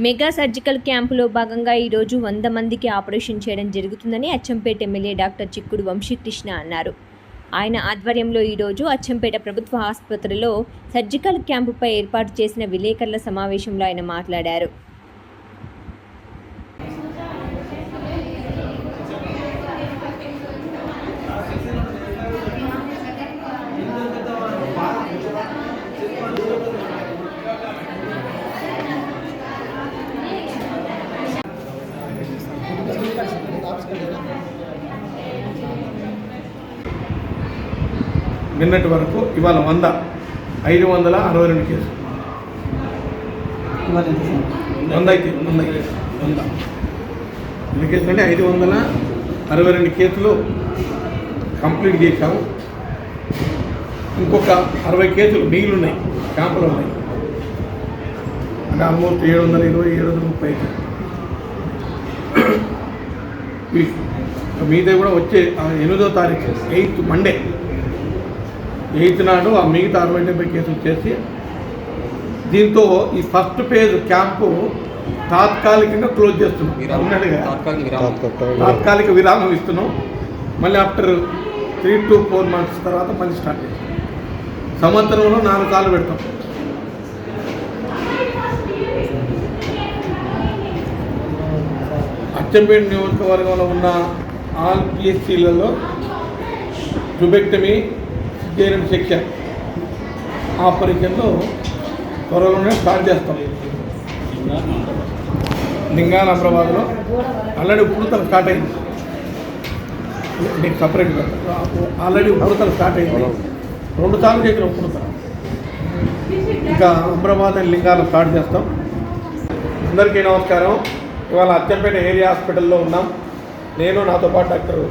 Mega surgical క్యాంపులో భాగంగా ఈరోజు వంద మందికి ఆపరేషన్ చేయడం జరుగుతుందని అచ్చంపేట ఎమ్మెల్యే డాక్టర్ చిక్కుడు వంశీకృష్ణ అన్నారు. ఆయన ఆధ్వర్యంలో ఈరోజు అచ్చంపేట ప్రభుత్వ ఆసుపత్రిలో సర్జికల్ క్యాంపుపై ఏర్పాటు చేసిన విలేకరుల సమావేశంలో ఆయన మాట్లాడారు. నిన్నటి వరకు ఇవాళ వంద. ఐదు వందల అరవై రెండు కేసులు? వంద వంద వంద. ఎన్ని కేసులు అంటే ఐదు వందల అరవై రెండు కేసులు కంప్లీట్ చేశాము. ఇంకొక అరవై కేసులు మిగిలి ఉన్నాయి క్యాంపులో ఉన్నాయి. అంటే ఆల్మోస్ట్ ఏడు వందల ఇరవై ఏడు వందల ముప్పై మిగతా కూడా వచ్చే ఎనిమిదో తారీఖు ఎయిత్ మండే. ఎయిత్ నాడు ఆ మిగతా అరవై డెబ్బై కేసులు చేసి దీంతో ఈ ఫస్ట్ ఫేజ్ క్యాంపు తాత్కాలికంగా క్లోజ్ చేస్తున్నాం. తాత్కాలిక విరామం ఇస్తున్నాం. మళ్ళీ after three to four months తర్వాత మళ్ళీ స్టార్ట్ చేస్తాం. సంవత్సరంలో నాలుగు సార్లు పెడతాం. అచ్చంపేట నియోజకవర్గంలో ఉన్న ఆల్ పిఎస్సీలలో జుబెక్టమీ సిజేరియన్ సెక్షన్ ఆపరేషన్లో త్వరలోనే స్టార్ట్ చేస్తాం. లింగాల అమరాబాద్లో ఆల్రెడీ ఉప్పుడుతలు స్టార్ట్ అయింది. నీకు సపరేట్గా ఆల్రెడీ ఉప్పుడుతలు స్టార్ట్ అయింది. రెండు సార్లు చేసిన ఉప్పుడుతలు ఇంకా అమరాబాద్ అండ్ లింగాలు స్టార్ట్ చేస్తాం. అందరికీ నమస్కారం. ఇవాళ అచ్చంపేట ఏరియా హాస్పిటల్లో ఉన్నాం. నేను నాతో పాటు డాక్టర్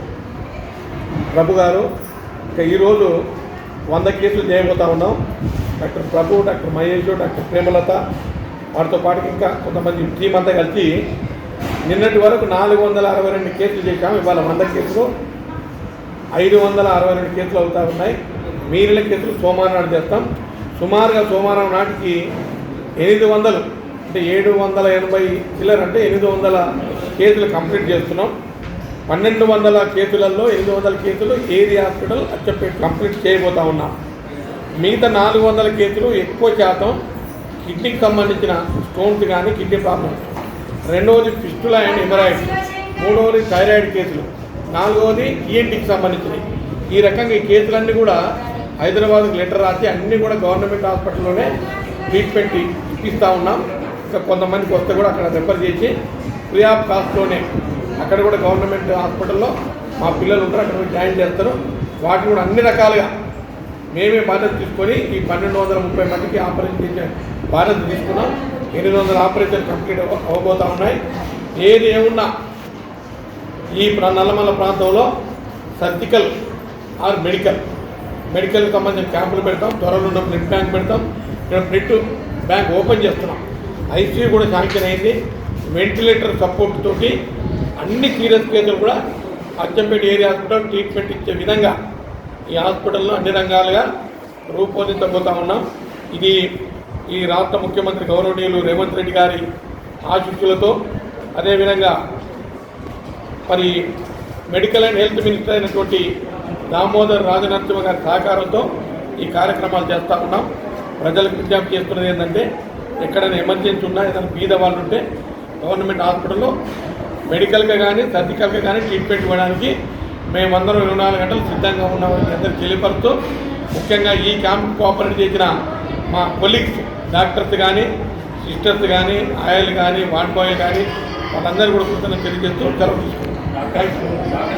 ప్రభు గారు. ఇక ఈరోజు వంద కేసులు చేయబోతా ఉన్నాం. Doctor Prabhu doctor Mahesh doctor Premalatha వారితో పాటు ఇంకా కొంతమంది టీం అంతా కలిసి నిన్నటి వరకు నాలుగు వందల అరవై రెండు కేసులు చేశాం. ఇవాళ వంద కేసులు. ఐదు వందల అరవై రెండు కేసులు అవుతా ఉన్నాయి. మిగిలిన కేసులు సోమవారం నాడు చేస్తాం. సుమారుగా సోమవారం నాటికి ఎనిమిది వందలు అంటే ఏడు వందల ఎనభై చిల్లర అంటే ఎనిమిది వందల కేసులు కంప్లీట్ చేస్తున్నాం. పన్నెండు వందల కేసులలో ఎనిమిది వందల కేసులు ఏది హాస్పిటల్ అచ్చపేట కంప్లీట్ చేయబోతా ఉన్నాం. మిగతా నాలుగు వందల కేసులు ఎక్కువ శాతం కిడ్నీకి సంబంధించిన స్టోన్స్ కానీ కిడ్నీ ప్రాబ్లమ్స్. రెండవది ఫిస్టుల అండ్ ఎమరాయిడ్ మూడవది థైరాయిడ్ కేసులు నాలుగవది ఈఎన్టీకి సంబంధించినవి. ఈ రకంగా ఈ కేసులన్నీ కూడా హైదరాబాద్కి లెటర్ రాసి అన్నీ కూడా గవర్నమెంట్ హాస్పిటల్లోనే ట్రీట్మెంట్ ఇప్పిస్తూ ఉన్నాం. ఇంకా కొంతమందికి వస్తే కూడా అక్కడ రెఫర్ చేసి ఫ్రీ ఆఫ్ కాస్ట్లోనే అక్కడ కూడా గవర్నమెంట్ హాస్పిటల్లో మా పిల్లలు ఉంటారు అక్కడ జాయిన్ చేస్తారు. వాటిని కూడా అన్ని రకాలుగా మేమే బాధ్యత తీసుకొని ఈ పన్నెండు వందల ముప్పై మందికి ఆపరేషన్ చేసే బాధ్యత తీసుకున్నాం. ఎనిమిది వందల ఆపరేషన్ కంప్లీట్ అవ్వబోతూ ఉన్నాయి. ఏది ఏమున్నా ఈ నల్లమల్ల ప్రాంతంలో సర్జికల్ ఆర్ మెడికల్ మెడికల్కి సంబంధించిన క్యాంపులు పెడతాం త్వరలో ఉన్న బ్లడ్ బ్యాంక్ పెడతాం. ఇక్కడ బ్లడ్ బ్యాంక్ ఓపెన్ చేస్తున్నాం. ఐసీయూ కూడా శాంక్షన్ అయింది. వెంటిలేటర్ సపోర్ట్ తోటి అన్ని సీరియస్ కేసులు కూడా అచ్చంపేట ఏరియా హాస్పిటల్ ట్రీట్మెంట్ ఇచ్చే విధంగా ఈ హాస్పిటల్లో అన్ని రంగాలుగా రూపొందించబోతా ఉన్నాం. ఇది ఈ రాష్ట్ర ముఖ్యమంత్రి గౌరవనీయులు రేవంత్ రెడ్డి గారి ఆశీస్సులతో అదేవిధంగా మరి మెడికల్ అండ్ హెల్త్ మినిస్టర్ అయినటువంటి దామోదర్ రాజనరసింహ గారి సహకారంతో ఈ కార్యక్రమాలు చేస్తూ ఉన్నాం. ప్రజలకు విజ్ఞప్తి చేస్తున్నది ఏంటంటే ఎక్కడైనా ఎమర్జెన్సీ ఉన్నా ఏదైనా బీద వాళ్ళు ఉంటే గవర్నమెంట్ హాస్పిటల్లో మెడికల్గా కానీ సర్జికల్గా కానీ ట్రీట్మెంట్ ఇవ్వడానికి మేమందరం ఇరవై నాలుగు గంటలు సిద్ధంగా ఉన్నామని అందరికీ తెలియపరుస్తూ ముఖ్యంగా ఈ క్యాంప్ కోఆపరేట్ చేసిన మా కొలీగ్స్ డాక్టర్స్ కానీ సిస్టర్స్ కానీ ఆయిల్ కానీ వార్డ్ బాయ్ కానీ వాళ్ళందరూ కూడా కూర్చొని తెలియజేస్తూ సెలవు తీసుకుంటాం థ్యాంక్ యూ